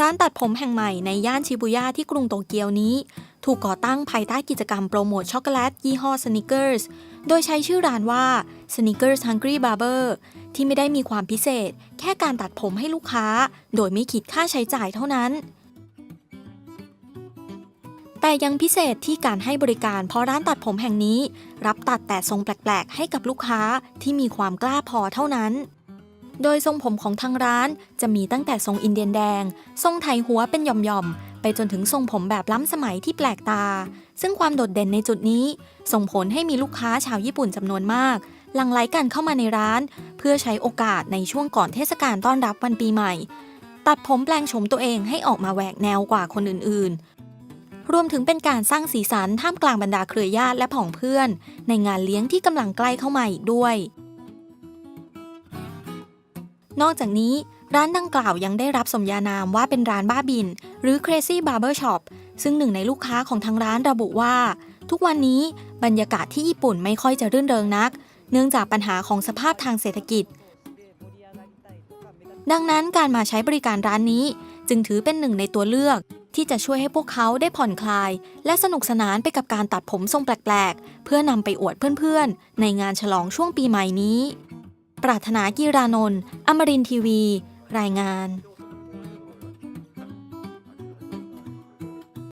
ร้านตัดผมแห่งใหม่ในย่านชิบุย่าที่กรุงโตเกียวนี้ ถูกก่อตั้งภายใต้กิจกรรมโปรโมทช็อกโกแลตยี่ห้อ Snickers โดยใช้ชื่อร้านว่า Snickers Hungry Barber ที่ไม่ได้มีความพิเศษ แค่การตัดผมให้ลูกค้า โดยไม่คิดค่าใช้จ่ายเท่านั้น แต่ยังพิเศษที่การให้บริการเพราะร้านตัดผมแห่งนี้ รับตัดแต่ทรงแปลกๆ ให้กับลูกค้าที่มีความกล้าพอเท่านั้น โดยทรงผมของทางร้านจะมีตั้งแต่ทรงอินเดียนแดง ทรงไถหัวเป็นหย่อมๆ ไปจนถึงทรงผมแบบล้ำสมัยที่แปลกตา ซึ่งความโดดเด่นในจุดนี้ ส่งผลให้มีลูกค้าชาวญี่ปุ่นจำนวนมาก หลั่งไหลกันเข้ามาในร้าน เพื่อใช้โอกาสในช่วงก่อนเทศกาลต้อนรับวันปีใหม่ ตัดผมแปลงโฉมตัวเองให้ออกมาแหวกแนวกว่าคนอื่นๆรวมถึงเป็นการสร้างสีสันท่ามกลางบรรดาเครือญาติและผองเพื่อน ในงานเลี้ยงที่กำลังใกล้เข้ามาอีกด้วย นอกจากนี้ร้านดังกล่าวยังได้รับสมญานามว่าเป็นร้านบ้าบิน หรือ Crazy Barber Shop ซึ่งหนึ่งในลูกค้าของทางร้านระบุว่า ทุกวันนี้บรรยากาศที่ญี่ปุ่นไม่ค่อยจะรื่นเริงนัก เนื่องจากปัญหาของสภาพทางเศรษฐกิจ ดังนั้นการมาใช้บริการร้านนี้ จึงถือเป็นหนึ่งในตัวเลือก ที่จะช่วยให้พวกเขาได้ผ่อนคลาย และสนุกสนานไปกับการตัดผมทรงแปลกๆ เพื่อนำไปอวดเพื่อนๆ ในงานฉลองช่วงปีใหม่นี้ ปรารถนากีรานนท์ อมรินทีวี รายงาน